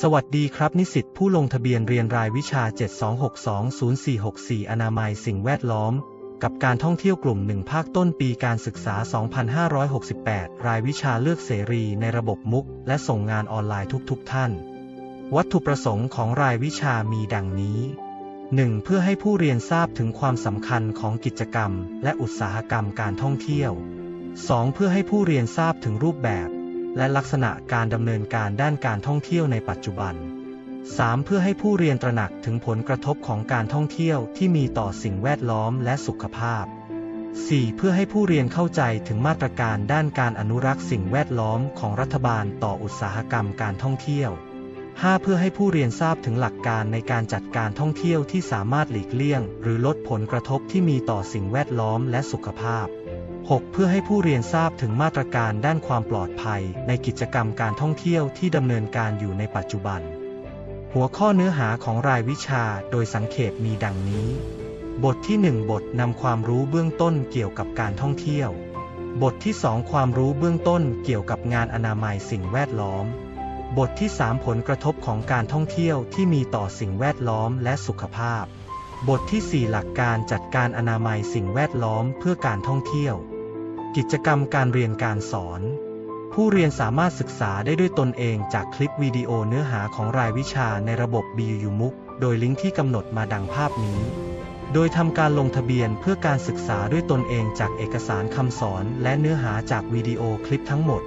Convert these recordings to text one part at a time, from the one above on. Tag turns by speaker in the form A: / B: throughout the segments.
A: สวัสดีครับนิสิตผู้ลงทะเบียนเรียนรายวิชา 72620464 อนามัยสิ่งแวดล้อม กับการท่องเที่ยวกลุ่มหนึ่งภาคต้นปีการศึกษา 2568 รายวิชาเลือกเสรีในระบบมุก และส่งงานออนไลน์ทุกๆทท่าน วัตถุประสงค์ของรายวิชามีดังนี้ 1. เพื่อให้ผู้เรียนทราบถึงความสำคัญของกิจกรรม และอุตสาหกรรมการท่องเที่ยว 2. เพื่อให้ผู้เรียนทราบถึงรูปแบบ และลักษณะการดำเนินการด้านการท่องเที่ยวในปัจจุบัน 3. เพื่อให้ผู้เรียนตระหนักถึงผลกระทบของการท่องเที่ยวที่มีต่อสิ่งแวดล้อมและสุขภาพ 4. เพื่อให้ผู้เรียนเข้าใจถึงมาตรการด้านการอนุรักษ์สิ่งแวดล้อมของรัฐบาลต่ออุตสาหกรรมการท่องเที่ยว 5. เพื่อให้ผู้เรียนทราบถึงหลักการในการจัดการท่องเที่ยวที่สามารถหลีกเลี่ยง หรือลดผลกระทบที่มีต่อสิ่งแวดล้อมและสุขภาพ 6. เพื่อให้ผู้เรียนทราบถึงมาตรการด้านความปลอดภัย ในกิจกรรมการท่องเที่ยวที่ดำเนินการอยู่ในปัจจุบัน หัวข้อเนื้อหาของรายวิชาโดยสังเขปมีดังนี้ บทที่ 1 บทนำความรู้เบื้องต้นเกี่ยวกับการท่องเที่ยว บทที่ 2 ความรู้เบื้องต้นเกี่ยวกับงานอนามัยสิ่งแวดล้อม บทที่ 3 ผลกระทบของการท่องเที่ยวที่มีต่อสิ่งแวดล้อมและสุขภาพ บทที่ 4 หลักการจัดการอนามัยสิ่งแวดล้อมเพื่อการท่องเที่ยว กิจกรรมการเรียนการสอน ผู้เรียนสามารถศึกษาได้ด้วยตนเองจากคลิปวิดีโอเนื้อหาของรายวิชาในระบบ BU MOOC โดยลิงก์ที่กำหนดมาดังภาพนี้ โดยทำการลงทะเบียนเพื่อการศึกษาด้วยตนเองจากเอกสารคำสอนและเนื้อหาจากวิดีโอคลิปทั้งหมด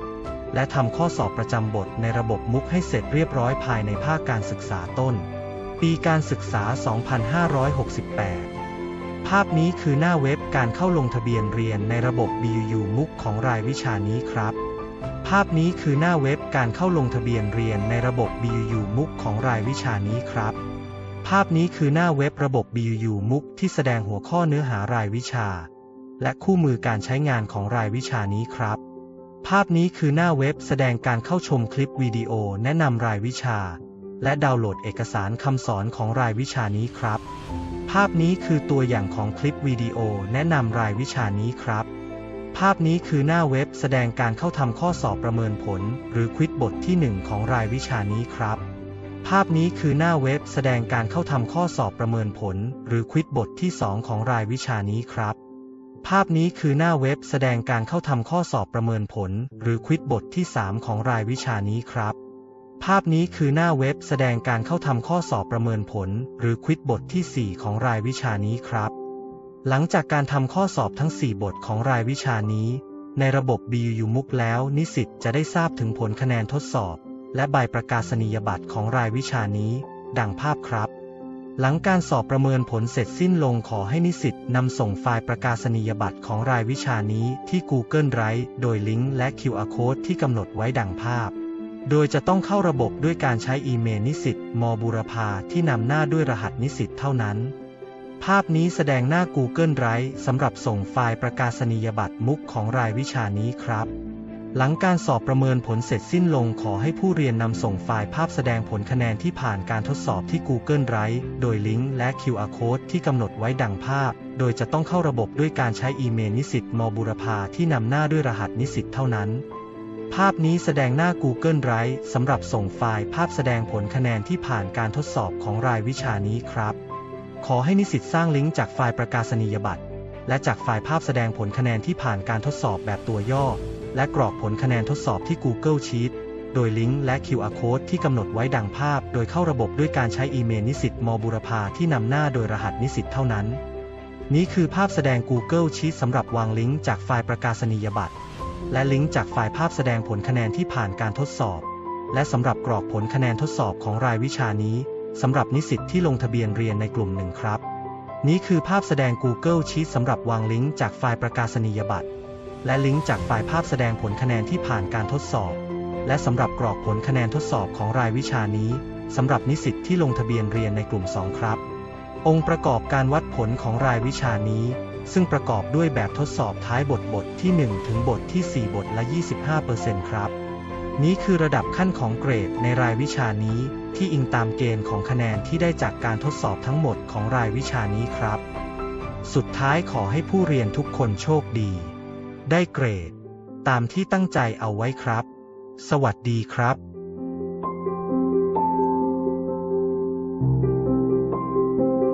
A: และทำข้อสอบประจำบทในระบบมุกให้เสร็จเรียบร้อยภายในภาคการศึกษาต้น ปีการศึกษา 2568 ภาพนี้คือหน้าเว็บการเข้าลงทะเบียนเรียนในระบบ BU มุกของรายวิชานี้ครับ ภาพนี้คือหน้าเว็บการเข้าลงทะเบียนเรียนในระบบ BU มุกของรายวิชานี้ครับ ภาพนี้คือหน้าเว็บระบบ BU มุกที่แสดงหัวข้อเนื้อหารายวิชา และคู่มือการใช้งานของรายวิชานี้ครับ ภาพนี้คือหน้าเว็บแสดงการเข้าชมคลิปวิดีโอแนะนำรายวิชา และดาวน์โหลดเอกสารคำสอนของรายวิชานี้ครับ ภาพนี้คือตัวอย่างของคลิปวิดีโอแนะนำรายวิชานี้ครับ ภาพนี้คือหน้าเว็บแสดงการเข้าทำข้อสอบประเมินผล หรือควิดบทที่ 1 ของรายวิชานี้ครับ ภาพนี้คือหน้าเว็บแสดงการเข้าทำข้อสอบประเมินผล หรือควิดบทที่ 2 ของรายวิชานี้ครับ ภาพนี้คือหน้าเว็บแสดงการเข้าทำข้อสอบประเมินผล หรือควิดบทที่ 3 ของรายวิชานี้ครับ ภาพนี้คือหน้าเว็บแสดงการเข้าทำข้อสอบประเมินผล หรือควิดบทที่ 4 ของรายวิชานี้ครับ หลังจากการทำข้อสอบทั้ง 4 บทของรายวิชานี้ ในระบบ BU มุกแล้ว นิสิตจะได้ทราบถึงผลคะแนนทดสอบ และใบประกาศนียบัตรของรายวิชานี้ ดังภาพครับ หลังการสอบประเมินผลเสร็จสิ้นลงขอให้นิสิตนำส่งไฟล์ประกาศนียบัตรของรายวิชานี้ที่ Google Drive โดยลิงก์และ QR Code ที่กำหนดไว้ดังภาพ โดยจะต้องเข้าระบบด้วยการใช้อีเมลนิสิตมบุรพาที่นำหน้าด้วยรหัสนิสิตเท่านั้น ภาพนี้แสดงหน้า Google Drive สำหรับส่งไฟล์ประกาศนียบัตรมุกของรายวิชานี้ครับ หลังการสอบประเมินผลเสร็จสิ้นลงขอให้ผู้เรียนนำส่งไฟล์ภาพแสดงผลคะแนนที่ผ่านการทดสอบที่ Google Drive โดยลิงก์และ QR Code ที่กำหนดไว้ดังภาพ โดยจะต้องเข้าระบบด้วยการใช้อีเมลนิสิตมบุรพาที่นำหน้าด้วยรหัสนิสิตเท่านั้น ภาพนี้แสดงหน้า Google Drive สำหรับส่งไฟล์ภาพแสดงผลคะแนนที่ผ่านการทดสอบของรายวิชานี้ครับ ขอให้นิสิตสร้างลิงก์จากไฟล์ประกาศนียบัตร และจากไฟล์ภาพแสดงผลคะแนนที่ผ่านการทดสอบแบบตัวย่อ และกรอกผลคะแนนทดสอบที่ Google Sheet โดยลิงก์และ QR Code ที่กำหนดไว้ดังภาพ โดยเข้าระบบด้วยการใช้อีเมลนิสิตมบุรพาที่นำหน้าโดยรหัสนิสิตเท่านั้น นี้คือภาพแสดง Google Sheet สำหรับวางลิงก์จากไฟล์ประกาศนียบัตร และลิงก์จากไฟล์ภาพแสดงผลคะแนนที่ผ่านการทดสอบ และสำหรับกรอกผลคะแนนทดสอบของรายวิชานี้สำหรับนิสิตที่ลงทะเบียนเรียนในกลุ่มหนึ่งครับ นี้คือภาพแสดง Google Sheets สำหรับวางลิงก์จากไฟล์ประกาศนียบัตร และลิงก์จากไฟล์ภาพแสดงผลคะแนนที่ผ่านการทดสอบ และสำหรับกรอกผลคะแนนทดสอบของรายวิชานี้สำหรับนิสิตที่ลงทะเบียนเรียนในกลุ่ม 2 ครับ องค์ประกอบการวัดผลของรายวิชานี้ ซึ่งประกอบด้วยแบบทดสอบท้ายบทบทที่ 1 ถึงบทที่ 4 บทละ 25%ครับ นี้คือระดับขั้นของเกรดในรายวิชานี้ ที่อิงตามเกณฑ์ของคะแนนที่ได้จากการทดสอบทั้งหมดของรายวิชานี้ครับ สุดท้ายขอให้ผู้เรียนทุกคนโชคดี ได้เกรด ตามที่ตั้งใจเอาไว้ครับ สวัสดีครับ